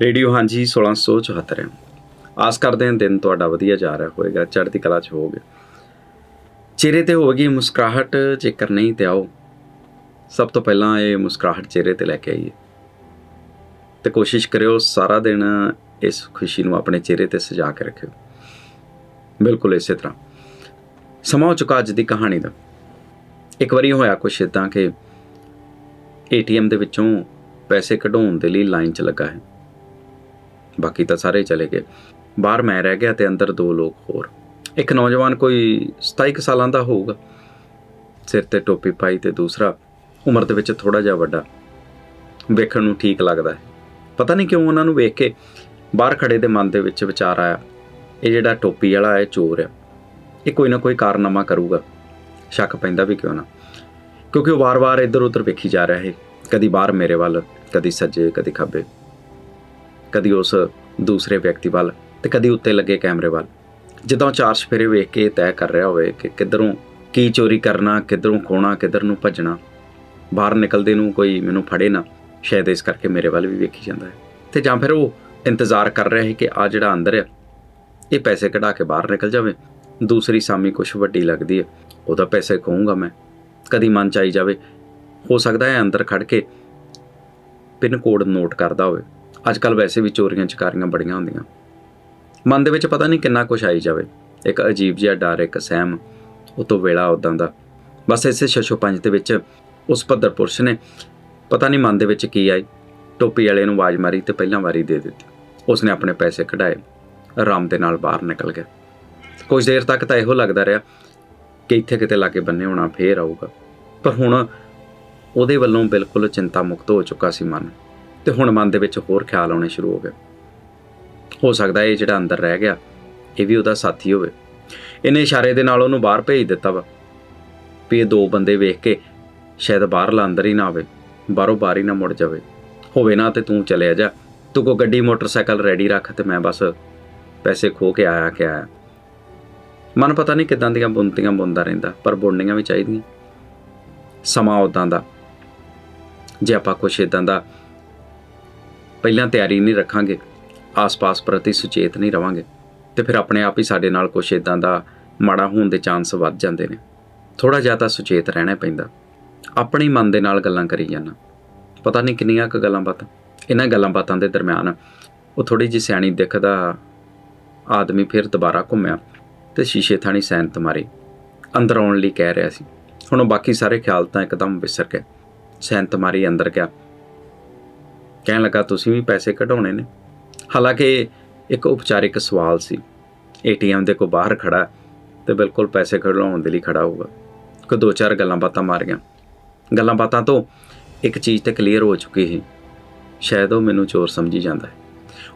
Radio ਹਾਂਜੀ 1674 ਹੈ। ਆਸ ਕਰਦੇ ਹਾਂ ਦਿਨ ਤੁਹਾਡਾ ਵਧੀਆ ਜਾ ਰਿਹਾ ਹੋਵੇਗਾ, ਚੜ੍ਹਦੀ ਕਲਾ 'ਚ ਹੋਵੋਗੇ। ਚਿਹਰੇ ਤੇ ਹੋਵੇਗੀ ਮੁਸਕਰਾਹਟ, ਜੇਕਰ ਨਹੀਂ ਤੇ ਆਓ। ਸਭ ਤੋਂ ਪਹਿਲਾਂ ਇਹ ਮੁਸਕਰਾਹਟ ਚਿਹਰੇ ਤੇ ਲੈ ਕੇ ਆਈਏ। ਤੇ ਕੋਸ਼ਿਸ਼ ਕਰਿਓ ਸਾਰਾ ਦਿਨ ਇਸ ਖੁਸ਼ੀ ਨੂੰ ਆਪਣੇ ਚਿਹਰੇ ਤੇ ਸਜਾ ਕੇ ਰੱਖਿਓ। ਬਿਲਕੁਲ ਇਸੇ ਤਰ੍ਹਾਂ। ਸਮਾਂ ਹੋ ਚੁੱਕਾ ਅੱਜ ਦੀ ਕਹਾਣੀ ਦਾ। ਇੱਕ ਵਾਰੀ ਹੋਇਆ ਕੁਛ ਇਦਾਂ ਕਿ ਏਟੀਐਮ ਦੇ ਵਿੱਚੋਂ ਪੈਸੇ ਕਢਾਉਣ ਦੇ ਲਈ ਲਾਈਨ 'ਚ ਲੱਗਾ ਹੈ। ਬਾਕੀ ਤਾਂ ਸਾਰੇ ਚਲੇ ਗਏ। ਬਾਹਰ ਮੈਂ ਰਹਿ ਗਿਆ ਤੇ ਅੰਦਰ ਦੋ ਲੋਕ ਹੋਰ। ਇੱਕ ਨੌਜਵਾਨ ਕੋਈ 27 ਕੁ ਸਾਲਾਂ ਦਾ ਹੋਊਗਾ। ਸਿਰ ਤੇ ਟੋਪੀ ਪਾਈ ਤੇ ਦੂਸਰਾ ਉਮਰ ਦੇ ਵਿੱਚ ਥੋੜਾ ਜਿਹਾ ਵੱਡਾ। ਵੇਖਣ ਨੂੰ ਠੀਕ ਲੱਗਦਾ ਹੈ। ਪਤਾ ਨਹੀਂ ਕਿਉਂ ਉਹਨਾਂ ਨੂੰ ਵੇਖ ਕੇ ਬਾਹਰ ਖੜੇ ਦੇ ਮਨ ਦੇ ਵਿੱਚ ਵਿਚਾਰ ਆਇਆ। ਇਹ ਜਿਹੜਾ ਟੋਪੀ ਵਾਲਾ ਹੈ ਚੋਰ ਹੈ ਇਹ ਕੋਈ ਨਾ ਕੋਈ ਕਾਰਨਾਮਾ ਕਰੂਗਾ। ਸ਼ੱਕ ਪੈਂਦਾ ਵੀ ਕਿਉਂ ਨਾ। ਕਿਉਂਕਿ ਉਹ ਵਾਰ-ਵਾਰ ਇੱਧਰ ਉੱਧਰ ਵੇਖੀ ਜਾ ਰਿਹਾ ਹੈ। ਕਦੀ ਬਾਹਰ ਮੇਰੇ ਵੱਲ, ਕਦੀ ਸੱਜੇ, ਕਦੀ ਖੱਬੇ। ਕਦੀ ਉਸ ਦੂਸਰੇ ਵਿਅਕਤੀ ਵੱਲ ਤੇ ਕਦੀ ਉੱਤੇ ਲੱਗੇ ਕੈਮਰੇ ਵੱਲ। ਜਦੋਂ ਚਾਰ ਸਫੇਰੇ ਵੇਖ ਕੇ ਇਹ ਤੈਅ ਕਰ ਰਿਹਾ ਹੋਵੇ ਕਿ ਕਿੱਧਰੋਂ ਕੀ ਚੋਰੀ ਕਰਨਾ, ਕਿੱਧਰੋਂ ਖੋਣਾ, ਕਿੱਧਰ ਨੂੰ ਭੱਜਣਾ, ਬਾਹਰ ਨਿਕਲਦੇ ਨੂੰ ਕੋਈ ਮੈਨੂੰ ਫੜੇ ਨਾ, ਸ਼ਾਇਦ ਇਸ ਕਰਕੇ ਮੇਰੇ ਵੱਲ ਵੀ ਵੇਖੀ ਜਾਂਦਾ ਹੈ। ਤੇ ਜਾਂ ਫਿਰ ਉਹ ਇੰਤਜ਼ਾਰ ਕਰ ਰਿਹਾ ਹੈ ਕਿ ਆ ਜਿਹੜਾ ਅੰਦਰ ਹੈ ਇਹ ਪੈਸੇ ਕਢਾ ਕੇ ਬਾਹਰ ਨਿਕਲ ਜਾਵੇ। ਦੂਸਰੀ ਸਾਮੀ ਕੁਛ ਵੱਡੀ ਲੱਗਦੀ ਹੈ, ਉਹਦਾ ਪੈਸੇ ਖੋਊਂਗਾ ਮੈਂ। ਕਦੀ ਮਨ ਚ ਆਈ ਜਾਵੇ। ਹੋ ਸਕਦਾ ਹੈ ਅੰਦਰ ਖੜ ਕੇ ਪਿੰਨ ਕੋਡ ਨੋਟ ਕਰਦਾ ਹੋਵੇ। ਅੱਜ ਕੱਲ ਵੈਸੇ ਵੀ ਚੋਰੀਆਂ ਚਕਾਰੀਆਂ ਬੜੀਆਂ ਹੁੰਦੀਆਂ। ਮਨ ਦੇ ਵਿੱਚ ਪਤਾ ਨਹੀਂ ਕਿੰਨਾ ਕੁਝ ਆਈ ਜਾਵੇ। ਇੱਕ ਅਜੀਬ ਜਿਹਾ ਡਰ, ਇੱਕ ਸਹਿਮ, ਉਹ ਤੋਂ ਵੇਲਾ ਉਦਾਂ ਦਾ। ਬਸ ਇਸੇ ਸ਼ਸ਼ੋ ਪੰਜ ਦੇ ਵਿੱਚ ਉਸ ਭੱਦਰ ਪੁਰਸ਼ ਨੇ ਪਤਾ ਨਹੀਂ ਮਨ ਦੇ ਵਿੱਚ ਕੀ ਆਈ। ਟੋਪੀ ਵਾਲੇ ਨੂੰ ਆਵਾਜ਼ ਮਾਰੀ ਤੇ ਪਹਿਲਾਂ ਵਾਰੀ ਦੇ ਦਿੱਤੀ। ਉਸਨੇ ਆਪਣੇ ਪੈਸੇ ਕਢਾਏ। ਆਰਾਮ ਦੇ ਨਾਲ ਬਾਹਰ ਨਿਕਲ ਗਿਆ। ਕੁਝ ਦੇਰ ਤੱਕ ਤਾਂ ਇਹੋ ਲੱਗਦਾ ਰਿਹਾ ਕਿ ਇੱਥੇ ਕਿਤੇ ਲਾਗੇ ਬੰਨੇ ਹੋਣਾ ਫੇਰ ਆਊਗਾ। ਪਰ ਹੁਣ ਉਹਦੇ ਵੱਲੋਂ ਬਿਲਕੁਲ ਚਿੰਤਾ ਮੁਕਤ ਹੋ ਚੁੱਕਾ ਸੀ ਮਨ। ਤੇ ਹੁਣ ਮਨ ਦੇ ਵਿੱਚ ਹੋਰ ਖਿਆਲ ਆਉਣੇ ਸ਼ੁਰੂ ਹੋ ਗਏ। ਹੋ ਸਕਦਾ ਇਹ ਜਿਹੜਾ ਅੰਦਰ ਰਹਿ ਗਿਆ, ਇਹ ਵੀ ਉਹਦਾ ਸਾਥੀ ਹੋਵੇ। ਇਹਨੇ ਇਸ਼ਾਰੇ ਦੇ ਨਾਲ ਉਹਨੂੰ ਬਾਹਰ ਭੇਜ ਦਿੱਤਾ ਵਾ ਵੀ ਇਹ ਦੋ ਬੰਦੇ ਵੇਖ ਕੇ ਸ਼ਾਇਦ ਬਾਹਰਲਾ ਅੰਦਰ ਹੀ ਨਾ ਆਵੇ, ਬਾਹਰੋਂ ਬਾਹਰ ਹੀ ਨਾ ਮੁੜ ਜਾਵੇ। ਹੋਵੇ ਨਾ ਤੇ ਤੂੰ ਚਲਿਆ ਜਾ, ਤੂੰ ਕੋ ਗੱਡੀ, ਮੋਟਰਸਾਈਕਲ ਰੈਡੀ ਰੱਖ ਤੇ ਮੈਂ ਬਸ ਪੈਸੇ ਖੋ ਕੇ ਆਇਆ ਕਿ ਆਇਆ। ਮਨ ਪਤਾ ਨਹੀਂ ਕਿਦਾਂ ਦੀਆਂ ਬੁੰਤੀਆਂ ਬੁੰਦਾ ਰਹਿੰਦਾ, ਪਰ ਬੁਣਨੀਆਂ ਵੀ ਚਾਹੀਦੀਆਂ। ਸਮਾਂ ਉਦਾਂ ਦਾ, ਜੇ ਆਪਾਂ ਕੁਛ ਇਦਾਂ ਦਾ ਪਹਿਲਾਂ ਤਿਆਰੀ ਨਹੀਂ ਰੱਖਾਂਗੇ, ਆਸ-ਪਾਸ ਪ੍ਰਤੀ ਸੁਚੇਤ ਨਹੀਂ ਰਵਾਂਗੇ ਤੇ ਫਿਰ ਆਪਣੇ ਆਪ ਹੀ ਸਾਡੇ ਨਾਲ ਕੁਛ ਇਦਾਂ ਦਾ ਮਾੜਾ ਹੋਣ ਦੇ ਚਾਂਸ ਵੱਧ ਜਾਂਦੇ ਨੇ। ਥੋੜਾ ਜਿਹਾ ਤਾਂ ਸੁਚੇਤ ਰਹਿਣਾ ਪੈਂਦਾ। ਆਪਣੇ ਮਨ ਦੇ ਨਾਲ ਗੱਲਾਂ ਕਰੀ ਜਾਣਾ ਪਤਾ ਨਹੀਂ ਕਿੰਨੀਆਂ ਕੁ ਗੱਲਾਂ ਬਾਤਾਂ, ਇਹਨਾਂ ਗੱਲਾਂ ਬਾਤਾਂ ਦੇ ਦਰਮਿਆਨ ਉਹ ਥੋੜੀ ਜਿਹੀ ਸਿਆਣੀ ਦਿਖਦਾ ਆਦਮੀ ਫਿਰ ਦੁਬਾਰਾ ਘੁੰਮਿਆ ਤੇ ਸ਼ੀਸ਼ੇ ਥਾਣੀ ਸੈਂਤ ਮਾਰੀ ਅੰਦਰ ਆਉਣ ਲਈ ਕਹਿ ਰਿਹਾ ਸੀ। ਹੁਣ ਉਹ ਬਾਕੀ ਸਾਰੇ ਖਿਆਲ ਤਾਂ ਇੱਕਦਮ ਵਿਸਰ ਗਏ। ਸੈਂਤ ਮਾਰੀ ਅੰਦਰ ਗਿਆ। ਕਹਿਣ ਲੱਗਾ, ਤੁਸੀਂ ਵੀ ਪੈਸੇ ਕਢਾਉਣੇ ਨੇ। ਹਾਲਾਂਕਿ ਇੱਕ ਉਪਚਾਰਿਕ ਸਵਾਲ ਸੀ। ਏਟੀਐਮ ਦੇ ਕੋ ਬਾਹਰ ਖੜਾ ਤੇ ਬਿਲਕੁਲ ਪੈਸੇ ਕਢਾਉਣ ਦੇ ਲਈ ਖੜਾ ਹੋਊਗਾ। ਕੋ ਦੋ ਚਾਰ ਗੱਲਾਂ ਬਾਤਾਂ ਮਾਰੀਆਂ। ਗੱਲਾਂ ਬਾਤਾਂ ਤੋਂ ਇੱਕ ਚੀਜ਼ ਤੇ ਕਲੀਅਰ ਹੋ ਚੁੱਕੀ ਸੀ। ਸ਼ਾਇਦ ਉਹ ਮੈਨੂੰ ਚੋਰ ਸਮਝੀ ਜਾਂਦਾ ਹੈ।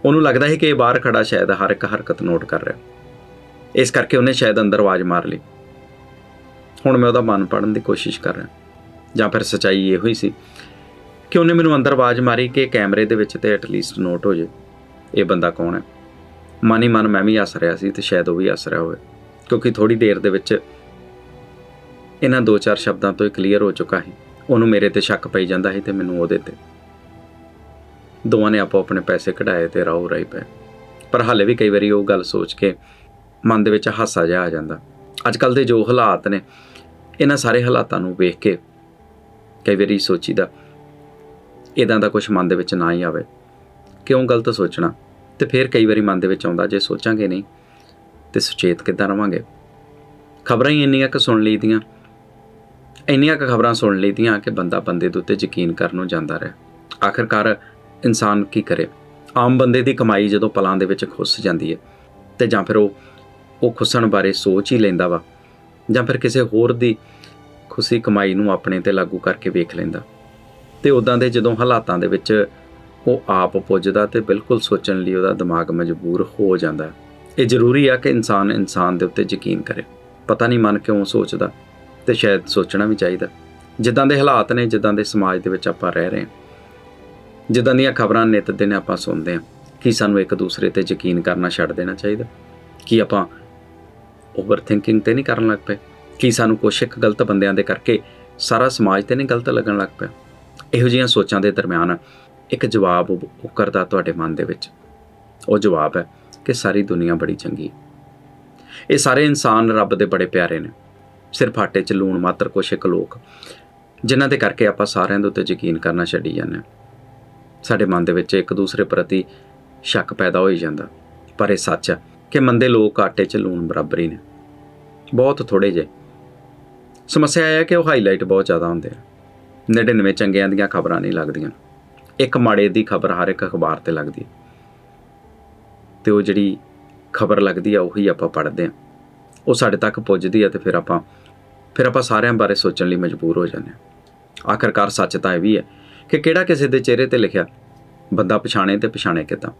ਉਹਨੂੰ ਲੱਗਦਾ ਹੈ ਕਿ ਇਹ ਬਾਹਰ ਖੜਾ ਸ਼ਾਇਦ ਹਰ ਇੱਕ ਹਰਕਤ ਨੋਟ ਕਰ ਰਿਹਾ। ਇਸ ਕਰਕੇ ਉਹਨੇ ਸ਼ਾਇਦ ਅੰਦਰ ਆਵਾਜ਼ ਮਾਰ ਲਈ। ਹੁਣ ਮੈਂ ਉਹਦਾ ਮਨ ਪੜਨ ਦੀ ਕੋਸ਼ਿਸ਼ ਕਰ ਰਿਹਾ। ਜਾਂ ਫਿਰ ਸਚਾਈ ਇਹੋ ਹੀ ਸੀ ਕਿ ਉਹਨੇ ਮੈਨੂੰ ਅੰਦਰ ਆਵਾਜ਼ ਮਾਰੀ ਕਿ ਕੈਮਰੇ ਦੇ ਵਿੱਚ ਤੇ ਐਟਲੀਸਟ ਨੋਟ ਹੋ ਜੇ, ਇਹ ਬੰਦਾ ਕੌਣ ਹੈ? ਮਨ ਹੀ ਮਨ ਮੈਂ ਵੀ ਹੱਸ ਰਿਹਾ ਸੀ ਤੇ ਸ਼ਾਇਦ ਉਹ ਵੀ ਹੱਸ ਰਿਹਾ ਹੋਵੇ, ਕਿਉਂਕਿ ਥੋੜੀ ਦੇਰ ਦੇ ਵਿੱਚ ਇਹਨਾਂ ਦੋ ਚਾਰ ਸ਼ਬਦਾਂ ਤੋਂ ਇਹ ਕਲੀਅਰ ਹੋ ਚੁੱਕਾ ਸੀ। ਉਹਨੂੰ ਮੇਰੇ ਤੇ ਸ਼ੱਕ ਪਈ ਜਾਂਦਾ ਸੀ ਤੇ ਮੈਨੂੰ ਉਹਦੇ ਤੇ। ਦੋਵਾਂ ਨੇ ਆਪੋ ਆਪਣੇ ਪੈਸੇ ਕਢਾਏ ਤੇ ਰਾਹੂ ਰਾਈ ਪਏ। ਪਰ ਹਾਲੇ ਵੀ ਕਈ ਵਾਰੀ ਉਹ ਗੱਲ ਸੋਚ ਕੇ ਮਨ ਦੇ ਵਿੱਚ ਹਾਸਾ ਜਿਹਾ ਆ ਜਾਂਦਾ। ਅੱਜ ਕੱਲ ਦੇ ਜੋ ਹਾਲਾਤ ਨੇ, ਇਹਨਾਂ ਸਾਰੇ ਹਾਲਾਤਾਂ ਨੂੰ ਵੇਖ ਕੇ ਕਈ ਵਾਰੀ ਸੋਚੀਦਾ ਇਦਾਂ ਦਾ ਕੁਝ ਮਨ ਦੇ ਵਿੱਚ ਨਾ ਹੀ ਆਵੇ। ਕਿਉਂ ਗਲਤ ਸੋਚਣਾ? ਤੇ ਫਿਰ ਕਈ ਵਾਰੀ ਮਨ ਦੇ ਵਿੱਚ ਆਉਂਦਾ, ਜੇ ਸੋਚਾਂਗੇ ਨਹੀਂ, ਤੇ ਸੁਚੇਤ ਕਿੱਦਾਂ ਰਵਾਂਗੇ? ਖਬਰਾਂ ਹੀ ਇੰਨੀਆਂ ਕਿ ਸੁਣ ਲਈਦੀਆਂ, ਇੰਨੀਆਂ ਕੁ ਖਬਰਾਂ ਸੁਣ ਲਈਦੀਆਂ ਕਿ ਬੰਦਾ ਬੰਦੇ ਦੇ ਉੱਤੇ ਯਕੀਨ ਕਰਨ ਨੂੰ ਜਾਂਦਾ ਰਿਹਾ। ਆਖਰਕਾਰ ਇਨਸਾਨ ਕੀ ਕਰੇ? ਆਮ ਬੰਦੇ ਦੀ ਕਮਾਈ ਜਦੋਂ ਪਲਾਂ ਦੇ ਵਿੱਚ ਖੁੱਸ ਜਾਂਦੀ ਹੈ ਤੇ ਜਾਂ ਫਿਰ ਉਹ ਉਹ ਖੁੱਸਣ ਬਾਰੇ ਸੋਚ ਹੀ ਲੈਂਦਾ ਵਾ, ਜਾਂ ਫਿਰ ਕਿਸੇ ਹੋਰ ਦੀ ਖੁਸ਼ੀ ਕਮਾਈ ਨੂੰ ਆਪਣੇ ਤੇ ਲਾਗੂ ਕਰਕੇ ਵੇਖ ਲੈਂਦਾ। ਤੇ ਉਦਾਂ ਦੇ ਜਦੋਂ ਹਾਲਾਤਾਂ ਦੇ ਵਿੱਚ ਉਹ ਆਪ ਪੁੱਜਦਾ ਤੇ ਬਿਲਕੁਲ ਸੋਚਣ ਲਈ ਉਹਦਾ ਦਿਮਾਗ ਮਜਬੂਰ ਹੋ ਜਾਂਦਾ। ਇਹ ਜ਼ਰੂਰੀ ਆ ਕਿ ਇਨਸਾਨ ਇਨਸਾਨ ਦੇ ਉੱਤੇ ਯਕੀਨ ਕਰੇ। ਪਤਾ ਨਹੀਂ ਮਨ ਕਿਉਂ ਸੋਚਦਾ ਤੇ ਸ਼ਾਇਦ ਸੋਚਣਾ ਵੀ ਚਾਹੀਦਾ। ਜਿੱਦਾਂ ਦੇ ਹਾਲਾਤ ਨੇ, ਜਿੱਦਾਂ ਦੇ ਸਮਾਜ ਦੇ ਵਿੱਚ ਆਪਾਂ ਰਹਿ ਰਹੇ ਹਾਂ। ਜਿੱਦਾਂ ਦੀਆਂ ਖਬਰਾਂ ਨਿਤ ਦਿਨ ਆਪਾਂ ਸੁਣਦੇ ਹਾਂ, ਕੀ ਸਾਨੂੰ ਇੱਕ ਦੂਸਰੇ ਤੇ ਯਕੀਨ ਕਰਨਾ ਛੱਡ ਦੇਣਾ ਚਾਹੀਦਾ? ਕੀ ਆਪਾਂ ਓਵਰ ਥਿੰਕਿੰਗ ਤੇ ਨਹੀਂ ਕਰਨ ਲੱਗ ਪਏ? ਕੀ ਸਾਨੂੰ ਕੁਛ ਇੱਕ ਗਲਤ ਬੰਦਿਆਂ ਦੇ ਕਰਕੇ ਸਾਰਾ ਸਮਾਜ ਤੇ ਨਹੀਂ ਗਲਤ ਲੱਗਣ ਲੱਗ ਪਿਆ? ਇਹੋ ਜਿਹੀਆਂ ਸੋਚਾਂ ਦੇ ਦਰਮਿਆਨ ਇੱਕ ਜਵਾਬ ਉ- ਉਕਰਦਾ ਤੁਹਾਡੇ ਮਨ ਦੇ ਵਿੱਚ। ਉਹ ਜਵਾਬ ਹੈ ਕਿ ਸਾਰੀ ਦੁਨੀਆ ਬੜੀ ਚੰਗੀ ਇਹ ਸਾਰੇ ਇਨਸਾਨ ਰੱਬ ਦੇ ਬੜੇ ਪਿਆਰੇ ਨੇ। ਸਿਰਫ ਆਟੇ 'ਚ ਲੂਣ ਮਾਤਰ ਕੁਛ ਇੱਕ ਲੋਕ, ਜਿਨ੍ਹਾਂ ਦੇ ਕਰਕੇ ਆਪਾਂ ਸਾਰਿਆਂ ਦੇ ਉੱਤੇ ਯਕੀਨ ਕਰਨਾ ਛੱਡੀ ਜਾਂਦੇ ਹਾਂ। ਸਾਡੇ ਮਨ ਦੇ ਵਿੱਚ ਇੱਕ ਦੂਸਰੇ ਪ੍ਰਤੀ ਸ਼ੱਕ ਪੈਦਾ ਹੋਈ ਜਾਂਦਾ। ਪਰ ਇਹ ਸੱਚ ਹੈ ਕਿ ਮੰਦੇ ਲੋਕ ਆਟੇ 'ਚ ਲੂਣ ਬਰਾਬਰ ਹੀ ਨੇ। ਬਹੁਤ ਥੋੜੇ ਜਿਹੇ। ਸਮੱਸਿਆ ਇਹ ਹੈ ਕਿ ਉਹ ਹਾਈਲਾਈਟ ਬਹੁਤ ਜ਼ਿਆਦਾ ਹੁੰਦੇ ਆ। 99 ਚੰਗਿਆਂ ਦੀਆਂ ਖਬਰਾਂ ਨਹੀਂ ਲੱਗਦੀਆਂ। ਇੱਕ ਮਾੜੇ ਦੀ ਖਬਰ ਹਰ ਇੱਕ ਅਖਬਾਰ ਤੇ ਲੱਗਦੀ ਹੈ। ਤੇ ਉਹ ਜਿਹੜੀ ਖਬਰ ਲੱਗਦੀ ਆ, ਉਹੀ ਆਪਾਂ ਪੜ੍ਹਦੇ ਆ ਉਹ ਸਾਡੇ ਤੱਕ ਪੁੱਜਦੀ ਆ ਤੇ ਫਿਰ ਆਪਾਂ ਫਿਰ ਆਪਾਂ ਸਾਰਿਆਂ ਬਾਰੇ ਸੋਚਣ ਲਈ ਮਜਬੂਰ ਹੋ ਜਾਂਦੇ ਆ ਆਖਰਕਾਰ ਸੱਚ ਤਾਂ ਇਹ ਵੀ ਹੈ ਕਿ ਕਿਹੜਾ ਕਿਸੇ ਦੇ ਚਿਹਰੇ ਤੇ ਲਿਖਿਆ, ਬੰਦਾ ਪਛਾਣੇ ਤੇ ਪਛਾਣੇ ਕਿੱਦਾਂ।